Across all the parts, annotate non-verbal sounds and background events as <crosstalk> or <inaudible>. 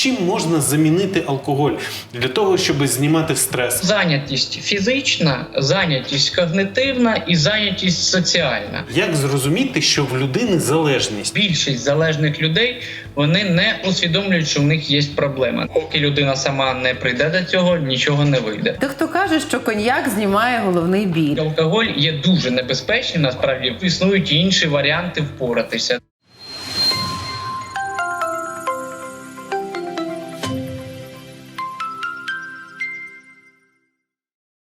чим можна замінити алкоголь для того, щоб знімати стрес? Зайнятість фізична, зайнятість когнитивна і зайнятість соціальна. Як зрозуміти, що в людини залежність? Більшість залежних людей вони не усвідомлюють, що в них є проблема. Поки людина сама не прийде до цього, нічого не вийде. Дехто каже, що коньяк знімає головний біль. Алкоголь є дуже небезпечним. Насправді існують і інші варіанти впоратися.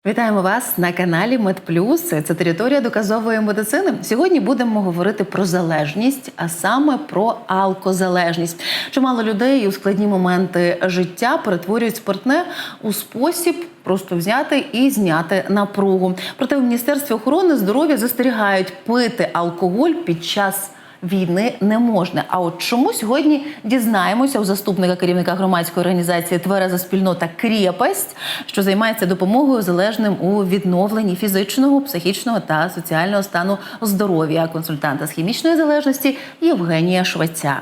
Вітаємо вас на каналі Медплюс. Це територія доказової медицини. Сьогодні будемо говорити про залежність, а саме про алкозалежність. Чимало людей у складні моменти життя перетворюють спиртне у спосіб просто взяти і зняти напругу. Проте в міністерстві охорони здоров'я застерігають пити алкоголь під час. Війни не можна. А от чому сьогодні дізнаємося у заступника керівника громадської організації Твереза спільнота Крєпесть, що займається допомогою залежним у відновленні фізичного, психічного та соціального стану здоров'я консультанта з хімічної залежності Євгенія Швеця.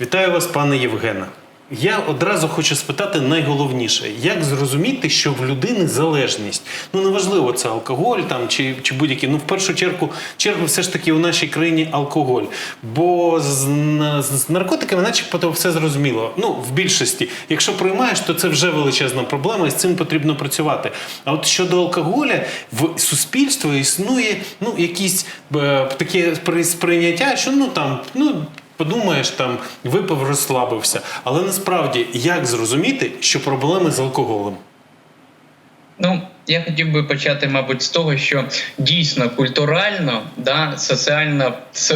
Вітаю вас, пане Євгена. Я одразу хочу спитати найголовніше: як зрозуміти, що в людини залежність? Ну неважливо, це алкоголь там чи, чи будь-який. Ну, в першу чергу, чергу, все ж таки у нашій країні алкоголь. Бо з, з наркотиками, начебто, все зрозуміло. Ну, в більшості, якщо приймаєш, то це вже величезна проблема, і з цим потрібно працювати. А от щодо алкоголя, в суспільстві існує ну, якісь е, таке спри- сприйняття, що ну там, ну. Подумаєш, там випив, розслабився. Але насправді як зрозуміти, що проблеми з алкоголем? Ну, я хотів би почати, мабуть, з того, що дійсно культурально, да, соціально е,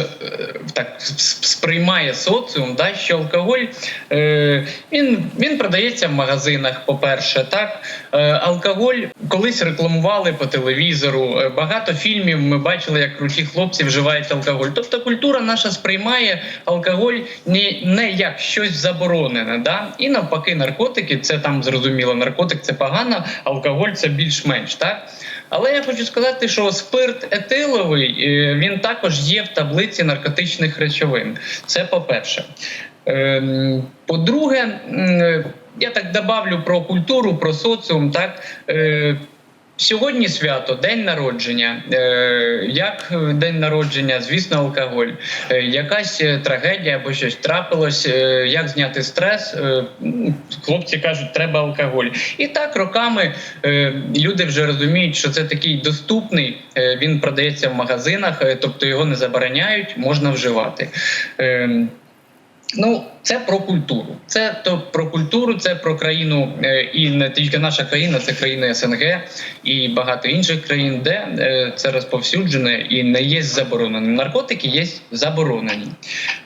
так сприймає соціум, да, що алкоголь е, він, він продається в магазинах. По-перше, так е, алкоголь колись рекламували по телевізору. е, Багато фільмів ми бачили, як круті хлопці вживають алкоголь. Тобто культура наша сприймає алкоголь не, не як щось заборонене. Да? І навпаки, наркотики це там зрозуміло. Наркотик це погано, алкоголь це більш-менш так. Але я хочу сказати, що спирт етиловий е, він також є в таблиці наркотичних речовин. Це по-перше. Ем, По-друге, я так добавлю про культуру, про соціум. Так Е, Сьогодні свято, день народження. Е, як день народження, звісно, алкоголь. Е, якась е, трагедія або щось трапилось. Як зняти стрес? Хлопці кажуть, треба алкоголь. І так роками люди вже розуміють, що це такий доступний. він продається в магазинах, тобто його не забороняють, можна вживати. Е, Ну, це про культуру. Це то про культуру, це про країну, е, і не тільки наша країна, це країни СНГ і багато інших країн, де е, це розповсюджене і не є заборонені. Наркотики є заборонені.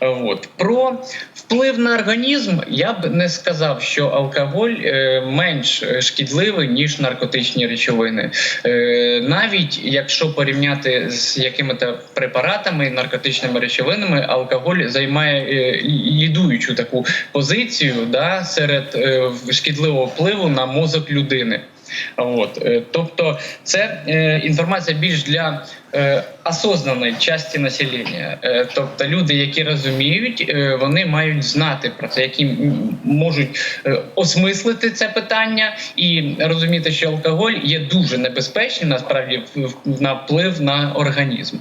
Е, От про вплив на організм я б не сказав, що алкоголь менш шкідливий ніж наркотичні речовини. Навіть якщо порівняти з якими-то препаратами, наркотичними речовинами, алкоголь займає е, лідуючу таку позицію да, серед е, шкідливого впливу на мозок людини. От, е, тобто, це е, інформація більш для е, осознаної частини населення. Е, тобто, люди, які розуміють, е, вони мають знати про це, які можуть е, осмислити це питання і розуміти, що алкоголь є дуже небезпечним насправді на вплив на організм.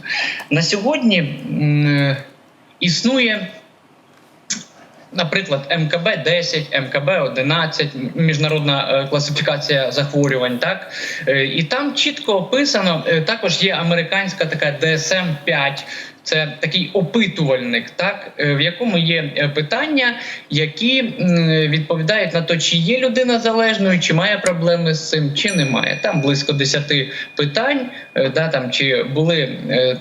На сьогодні е, існує наприклад, МКБ 10, МКБ 11, міжнародна е, класифікація захворювань. Так Е, і там чітко описано. е, Також є американська така DSM 5 це такий опитувальник, так е, в якому є е, питання, які відповідають на те, чи є людина залежною, чи має проблеми з цим, чи немає. Там близько 10 питань, е, да, там чи були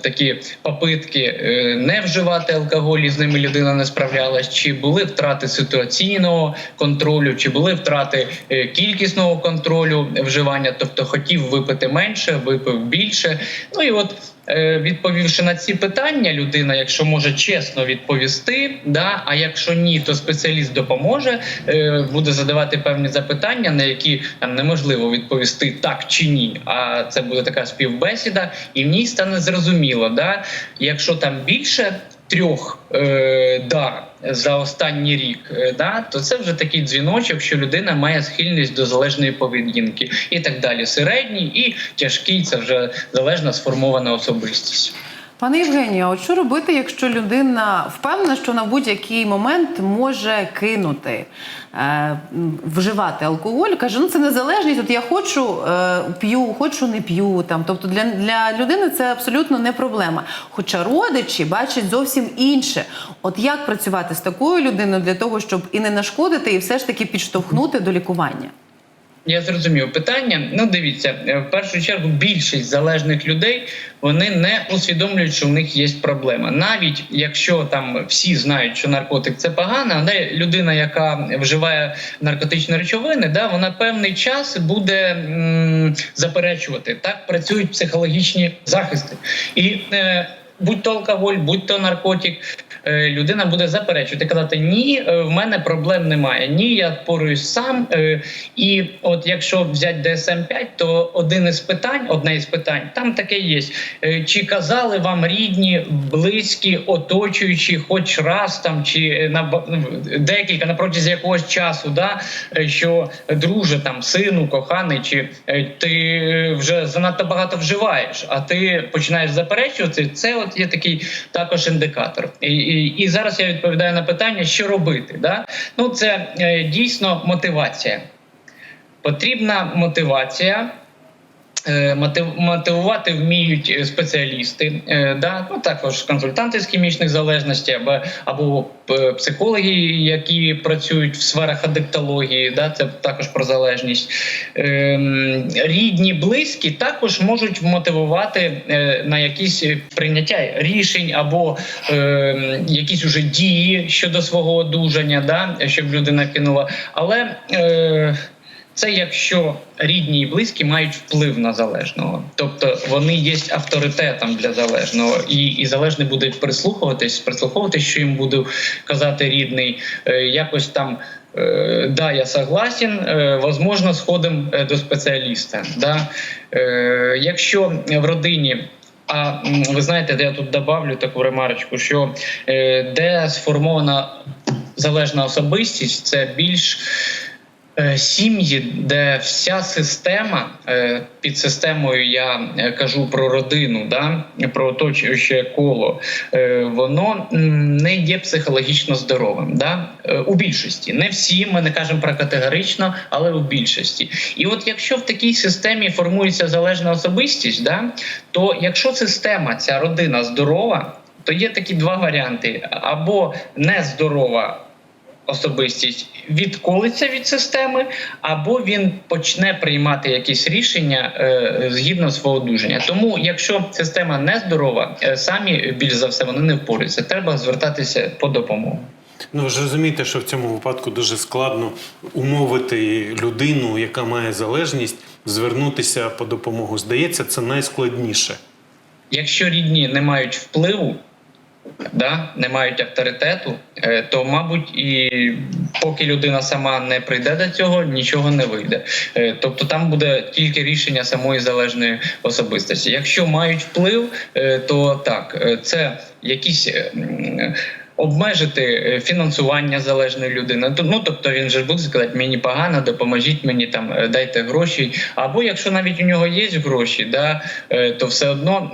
такі попитки не вживати алкоголь, і з ними людина не справлялась, чи були втрати ситуаційного контролю, чи були втрати кількісного контролю вживання, тобто хотів випити менше, випив більше. Ну і от. Е, Відповівши на ці питання, людина, якщо може чесно відповісти, да а якщо ні, то спеціаліст допоможе, е, буде задавати певні запитання, на які там неможливо відповісти так чи ні. А це буде така співбесіда, і в ній стане зрозуміло, да якщо там більше трьох е, да за останній рік, е, да, то це вже такий дзвіночок, що людина має схильність до залежної поведінки і так далі. Середній і тяжкий це вже залежна сформована особистість. Пане Євгенію, от що робити, якщо людина впевнена, що на будь-який момент може кинути е, вживати алкоголь? Каже, ну це незалежність. От я хочу е, п'ю, хочу не п'ю. Там, тобто для, для людини це абсолютно не проблема. Хоча родичі бачать зовсім інше. От як працювати з такою людиною для того, щоб і не нашкодити, і все ж таки підштовхнути до лікування? Я зрозумів питання. Ну, дивіться, е, в першу чергу більшість залежних людей вони не усвідомлюють, що в них є проблема. Навіть якщо там всі знають, що наркотик це погано, але людина, яка вживає наркотичні речовини, да, вона певний час буде м, заперечувати. Так працюють психологічні захисти. І е, будь то алкоголь, будь то наркотик. Е, Людина буде заперечувати, казати ні, е, в мене проблем немає. Ні, я впораюсь сам. Е, І от якщо взяти DSM 5 то один із питань, одне із питань, там таке є. Чи казали вам рідні, близькі, оточуючі, хоч раз там, чи на ба- декілька на протязі якогось часу, да, що друже, там, сину, коханий, чи ти вже занадто багато вживаєш, а ти починаєш заперечувати, це от є такий також індикатор. І, і, зараз я відповідаю на питання, що робити. Да? Ну, це е, дійсно мотивація. Потрібна мотивація. Е, Мотивувати вміють е, спеціалісти, е, да? ну, також консультанти з хімічних залежностей або, або психологи, які працюють в сферах адиктології, да? це також про залежність. Ем, Рідні, близькі також можуть мотивувати на якісь прийняття рішень або е, якісь уже дії щодо свого одужання, да? щоб людина кинула. Але це якщо рідні і близькі мають вплив на залежного, тобто вони є авторитетом для залежного, і, і залежний буде прислухуватись, прислуховуватись, що їм буде казати рідний, е, якось там. е, Да, я согласен, е, возможно, сходимо е, до спеціаліста. Да? Якщо в родині а ви знаєте, я тут добавлю таку ремарочку, що де сформована залежна особистість, це більш сім'ї, де вся система е, під системою я е, кажу про родину, да, про оточуюче коло, е, воно не є психологічно здоровим. Да? Е, У більшості. Не всі, ми не кажемо про категорично, але у більшості. І от якщо в такій системі формується залежна особистість, да, то якщо система, ця родина здорова, то є такі два варіанти: або нездорова особистість відколиться від системи, або він почне приймати якісь рішення е, згідно свого одужання. Тому, якщо система нездорова, е, самі більш за все вони не впораються. Треба звертатися по допомогу. Ну ви ж розумієте, що в цьому випадку дуже складно умовити людину, яка має залежність, звернутися по допомогу. Здається, це найскладніше. Якщо рідні не мають впливу, да, не мають авторитету, е, то, мабуть, і поки людина сама не прийде до цього, нічого не вийде. Е, Тобто там буде тільки рішення самої залежної особистості. Якщо мають вплив, е, то так, це якісь. Обмежити е, фінансування залежної людини. Ну тобто він же буде сказати, мені погано, допоможіть мені там, е, дайте гроші. Або якщо навіть у нього є гроші, да, е, то все одно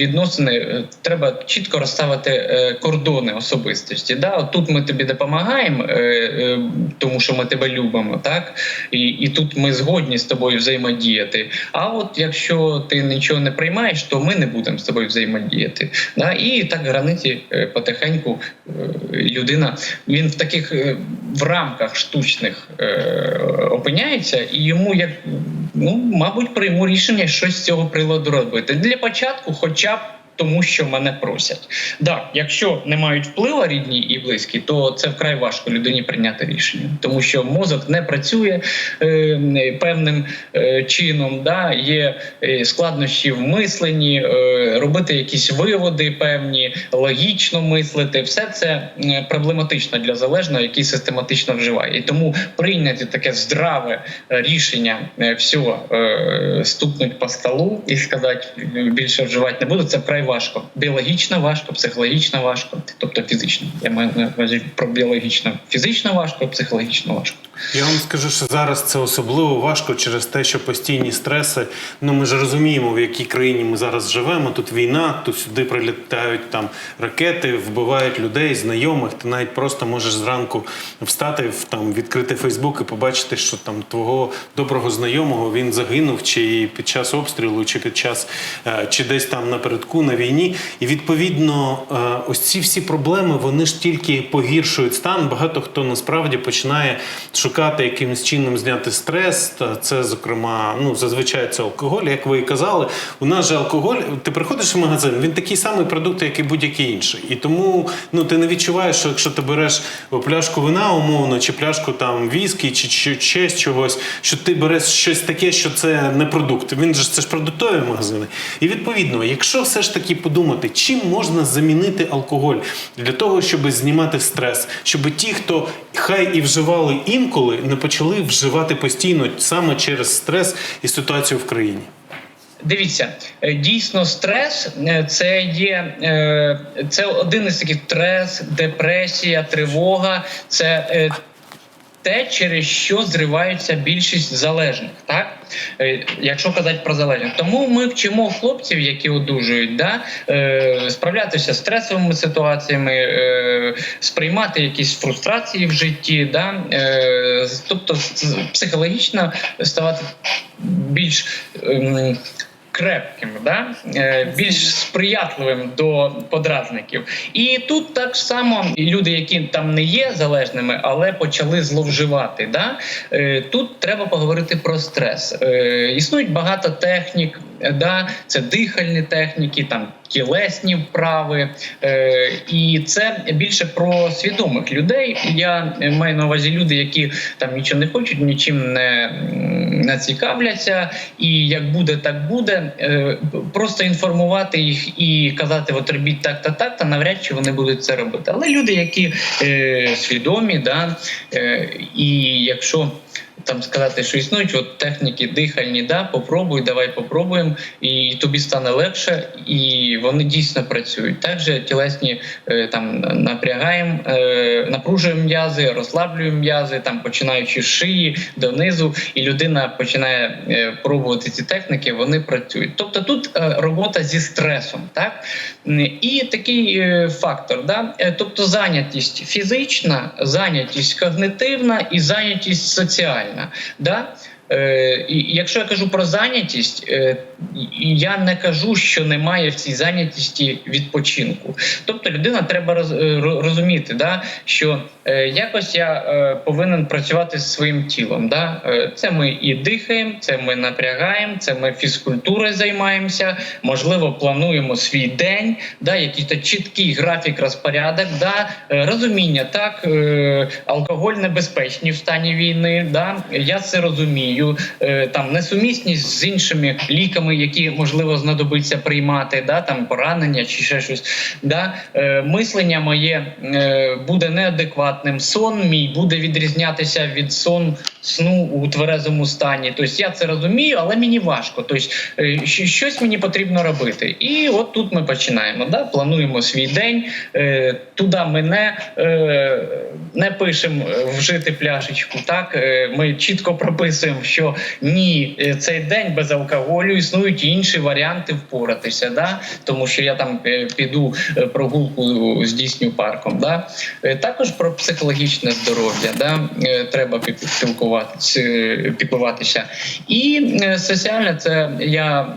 відносини треба чітко розставити кордони особистості. Да? От тут ми тобі допомагаємо, тому що ми тебе любимо, так і, і тут ми згодні з тобою взаємодіяти. А от якщо ти нічого не приймаєш, то ми не будемо з тобою взаємодіяти. Да? І так границі потихеньку е, людина він в таких е, в рамках штучних е, опиняється, і йому як ну мабуть прийму рішення щось з цього приладу робити для початку, хоча б. Тому що мене просять. Да, якщо не мають впливу рідні і близькі, то це вкрай важко людині прийняти рішення, тому що мозок не працює е, певним е, чином. Да, є е, складнощі в мисленні, е, робити якісь виводи певні, логічно мислити. Все це е, проблематично для залежного, який систематично вживає. І тому прийняти таке здраве е, рішення все, е, стукнуть по столу і сказати більше вживати не буду. Це вкрай важко. Біологічно важко, психологічно важко, тобто фізично. Я маю на увазі про біологічно, фізично важко, психологічно важко. Я вам скажу, що зараз це особливо важко через те, що постійні стреси. Ну ми ж розуміємо, в якій країні ми зараз живемо. Тут війна, тут сюди прилітають там ракети, вбивають людей, знайомих. Ти навіть просто можеш зранку встати в там відкрити Фейсбук і побачити, що там твого доброго знайомого він загинув, чи під час обстрілу, чи під час е, чи десь там напередку на війні. І відповідно, е, ось ці всі проблеми вони ж тільки погіршують стан. Багато хто насправді починає шукати якимось чином зняти стрес. Це, зокрема, ну зазвичай це алкоголь. Як ви і казали, у нас же алкоголь. Ти приходиш в магазин, він такий самий продукт, як і будь-який інший. І тому ну ти не відчуваєш, що якщо ти береш пляшку вина умовно, чи пляшку там віскі, чи, чи ще чогось, що ти береш щось таке, що це не продукт. Він же це ж продуктові магазини. І відповідно, якщо все ж таки подумати, чим можна замінити алкоголь для того, щоб знімати стрес, щоб ті, хто хай і вживали інколи, не почали вживати постійно саме через стрес і ситуацію в країні. Дивіться, е, дійсно, стрес е, це є е, це один із таких стрес, депресія, тривога. Це те, через що зриваються більшість залежних, так Е, якщо казати про залежних. Тому ми вчимо хлопців, які одужують, да, е, справлятися з стресовими ситуаціями, е, сприймати якісь фрустрації в житті, да, тобто психологічно ставати більш. Крепким, да? е, більш сприятливим до подразників. І тут так само люди, які там не є залежними, але почали зловживати. Да? Е, Тут треба поговорити про стрес. Е, Існують багато технік, да? це дихальні техніки, там тілесні вправи, е, і це більше про свідомих людей. Я е, маю на увазі люди, які там нічого не хочуть, нічим не, не цікавляться, і як буде, так буде. Е, Просто інформувати їх і казати, от робіть так та так, та навряд чи вони будуть це робити. Але люди, які е, свідомі, да, е, і якщо там сказати, що існують от техніки дихальні, да, попробуй, давай попробуємо, і тобі стане легше, і вони дійсно працюють. Також тілесні е, там напрягаємо, е, напружуємо м'язи, розслаблюємо м'язи, там починаючи з шиї донизу, і людина починає е, пробувати ці техніки, вони працюють. Тобто тут робота зі стресом, так і такий фактор, да? Тобто зайнятість фізична, зайнятість когнитивна і зайнятість соціальна. Да? Е, і якщо я кажу про зайнятість, е, я не кажу, що немає в цій зайнятості відпочинку. Тобто людина треба е, розуміти, да, що якось я повинен працювати зі своїм тілом. Да? Це ми і дихаємо, це ми напрягаємо, це ми фізкультурою займаємося, можливо, плануємо свій день, да, якийсь чіткий графік, розпорядок, да, розуміння, так, алкоголь небезпечний в стані війни. Да, я це розумію. Е, Там несумісність з іншими ліками, які можливо знадобиться приймати, да, там поранення чи ще щось. Да, е, мислення моє е, буде неадекватним. Сон мій буде відрізнятися від сон сну у тверезому стані. Тобто я це розумію, але мені важко. Тобто е, щось мені потрібно робити. І от тут ми починаємо. Да? Плануємо свій день. Е, Туди ми не, е, не пишемо вжити пляшечку. Так ми чітко прописуємо, що ні, цей день без алкоголю існують інші варіанти впоратися. Да? Тому що я там піду прогулку здійсню парком. Да? Також про психологічне здоров'я да? треба пі- спілкуватися, піклуватися. І е, соціальне це я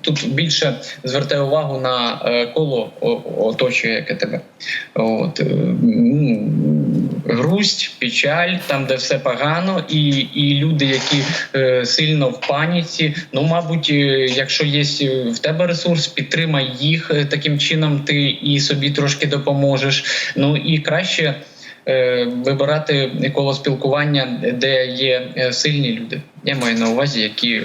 тут більше звертаю увагу на е, коло оточує, яке тебе. От, е, грусть, печаль, там, де все погано, і, і люди, які сильно в паніці. Ну, мабуть, якщо є в тебе ресурс, підтримай їх таким чином, ти і собі трошки допоможеш. Ну і краще. Е, Вибирати коло спілкування, де є е, сильні люди. Я маю на увазі, які е,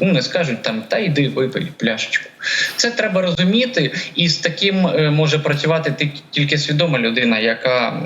ну не скажуть там та йди випий пляшечку. Це треба розуміти, і з таким може працювати ти- тільки свідома людина, яка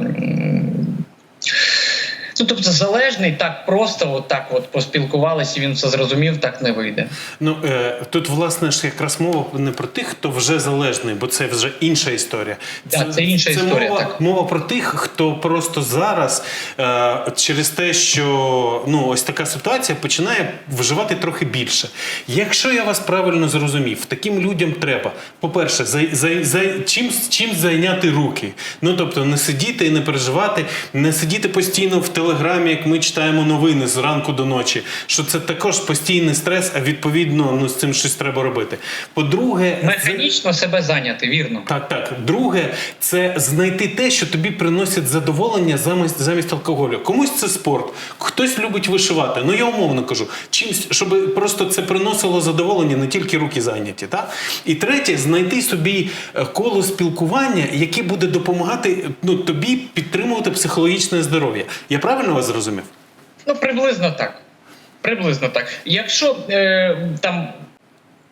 Ну тобто, залежний так просто, от так от поспілкувалися, він все зрозумів, так не вийде. Ну е, тут власне ж якраз мова не про тих, хто вже залежний, бо це вже інша історія. Так, це інша історія, Мова, так. мова про тих, хто просто зараз е, через те, що ну ось така ситуація починає вживати трохи більше. Якщо я вас правильно зрозумів, таким людям треба, по-перше, за, за, за чим, чим зайняти руки. Ну тобто не сидіти і не переживати, не сидіти постійно в телеграмі, як ми читаємо новини з ранку до ночі. Що це також постійний стрес, а відповідно ну з цим щось треба робити. По-друге, це- Механічно себе зайняти, вірно. так, так. Друге, це знайти те, що тобі приносить задоволення замість, замість алкоголю. Комусь це спорт, хтось любить вишивати. Ну я умовно кажу, чимсь, щоб просто це приносило задоволення, не тільки руки зайняті. Так? І третє, знайти собі е, коло спілкування, яке буде допомагати ну, тобі підтримувати психологічне здоров'я. Я правильно вас зрозумів? Ну, приблизно так. Приблизно так. Якщо е, там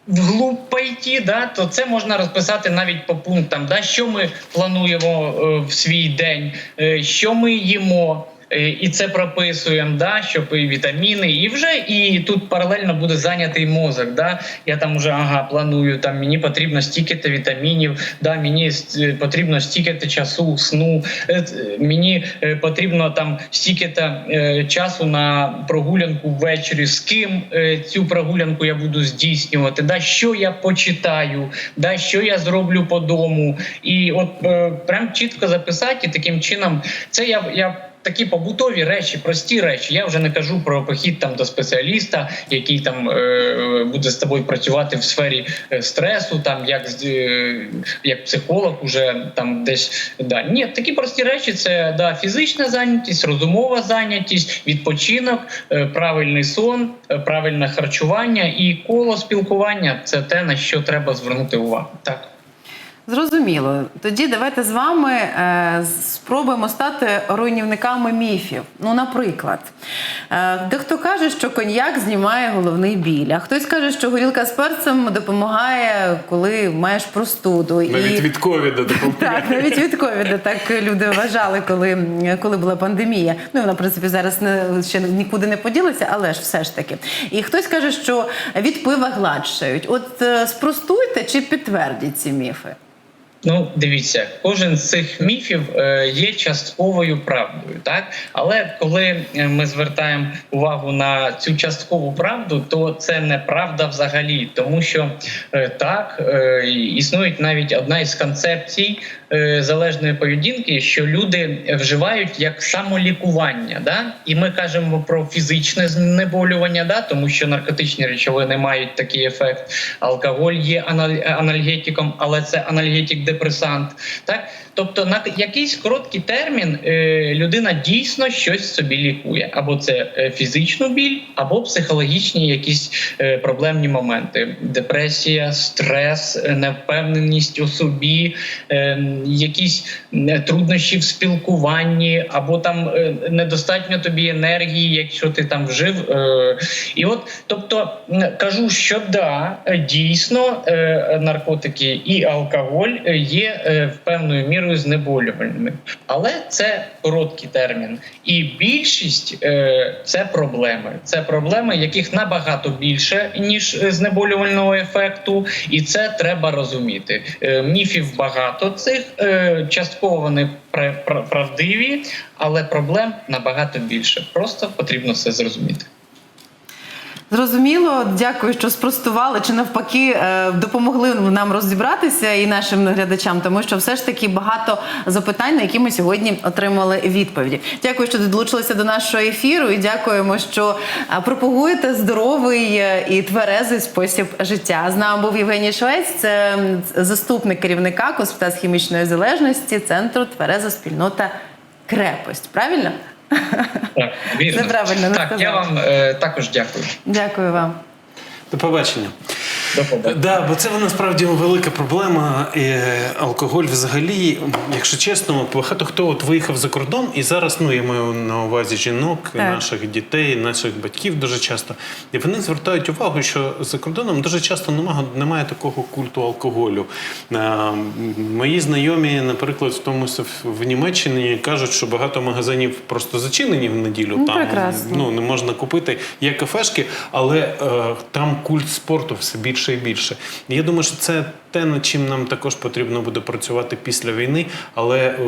вглуб пойти, да, то це можна розписати навіть по пунктам, да, що ми плануємо е, в свій день, е, що ми їмо. Е, І це прописуємо, да, щоб і вітаміни, і вже і тут паралельно буде зайнятий мозок. Да. Я там уже ага, планую, там мені потрібно стільки-то вітамінів, да, мені е, потрібно стільки-то часу сну, е, мені потрібно там стільки-то часу на прогулянку ввечері. З ким цю прогулянку я буду здійснювати, да, що я почитаю, да, що я зроблю по дому. І от прям чітко записати, і таким чином це я. я Такі побутові речі, прості речі. Я вже не кажу про похід там до спеціаліста, який там е, буде з тобою працювати в сфері е, стресу, там як е, як психолог, уже там десь да ні, такі прості речі: це да фізична зайнятість, розумова зайнятість, відпочинок, е, правильний сон, е, правильне харчування і коло спілкування це те на що треба звернути увагу. Так. Зрозуміло. Тоді давайте з вами е, спробуємо стати руйнівниками міфів. Ну, наприклад, е, дехто каже, що коньяк знімає головний біль, а хтось каже, що горілка з перцем допомагає, коли маєш простуду. Навіть від ковіда <laughs> допомагає. Так, навіть від ковіду так люди вважали, коли, коли була пандемія. Ну вона в принципі зараз не ще нікуди не поділася, але ж все ж таки. І хтось каже, що від пива гладшають. От е, спростуйте чи підтвердіть ці міфи? Ну, дивіться, кожен з цих міфів е, є частковою правдою, так? Але коли е, ми звертаємо увагу на цю часткову правду, то це неправда взагалі, тому що е, так існує навіть одна із концепцій залежної поведінки, що люди вживають як самолікування, да? і ми кажемо про фізичне знеболювання, да? тому що наркотичні речовини мають такий ефект. Алкоголь є анал- анальгетиком, але це анальгетик-депресант. Так, тобто на якийсь короткий термін е, людина дійсно щось собі лікує, або це е, фізичну біль, або психологічні якісь е, проблемні моменти: депресія, стрес, е, невпевненість у собі, е, якісь е, труднощі в спілкуванні, або там е, недостатньо тобі енергії, якщо ти там вжив. Е, і от, тобто, кажу, що да, дійсно наркотики і алкоголь є певною мірою знеболювальними, але це короткий термін. І більшість це проблеми. Це проблеми, яких набагато більше ніж знеболювального ефекту, і це треба розуміти. Міфів багато цих частково вони пра- пра- правдиві, але проблем набагато більше. Просто потрібно все зрозуміти. Зрозуміло, дякую, що спростували чи навпаки е, допомогли нам розібратися і нашим глядачам, тому що все ж таки багато запитань, на які ми сьогодні отримали відповіді. Дякую, що долучилися до нашого ефіру, і дякуємо, що е, пропагуєте здоровий е, і тверезий спосіб життя. З нами був Євгеній Швець, це заступник керівника Госпіталь з хімічної залежності центру Твереза спільнота Крепость. Правильно? Так, вірно. Так, я вам е, також дякую. Дякую вам. До побачення. Да, бо це насправді велика проблема. І е, алкоголь взагалі, якщо чесно, багато хто от виїхав за кордон, і зараз ну я маю на увазі жінок, Так. наших дітей, наших батьків дуже часто. І вони звертають увагу, що за кордоном дуже часто немає, немає такого культу алкоголю. А, мої знайомі, наприклад, в тому в Німеччині кажуть, що багато магазинів просто зачинені в неділю. Ну, там прекрасно. ну не можна купити. Є кафешки, але е, там культ спорту все більше більше. І я думаю, що це те, над чим нам також потрібно буде працювати після війни, але е,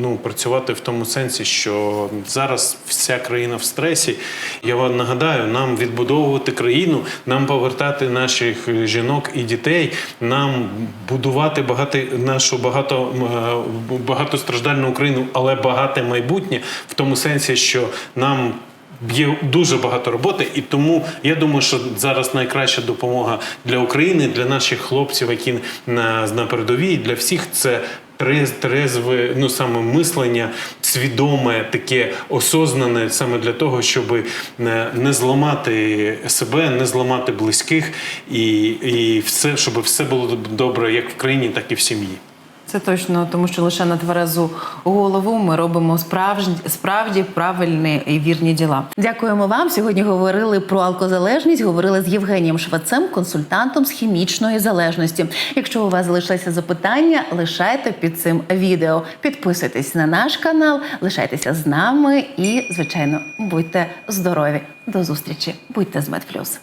ну працювати в тому сенсі, що зараз вся країна в стресі. Я вам нагадаю, нам відбудовувати країну, нам повертати наших жінок і дітей, нам будувати багато нашу багато е, багатостраждальну Україну, але багате майбутнє в тому сенсі, що нам Є дуже багато роботи, і тому я думаю, що зараз найкраща допомога для України, для наших хлопців, які на, на передовій, для всіх це трез, трезве, ну саме мислення, свідоме, таке осознане, саме для того, щоб не, не зламати себе, не зламати близьких, і, і все, щоб все було добре як в країні, так і в сім'ї. Це точно, тому що лише на тверезу голову ми робимо справжні справді правильні і вірні діла. Дякуємо вам. Сьогодні говорили про алкозалежність. Говорили з Євгенієм Швацем, консультантом з хімічної залежності. Якщо у вас залишилися запитання, лишайте під цим відео. Підписуйтесь на наш канал, лишайтеся з нами і, звичайно, будьте здорові. До зустрічі. Будьте з Медплюс.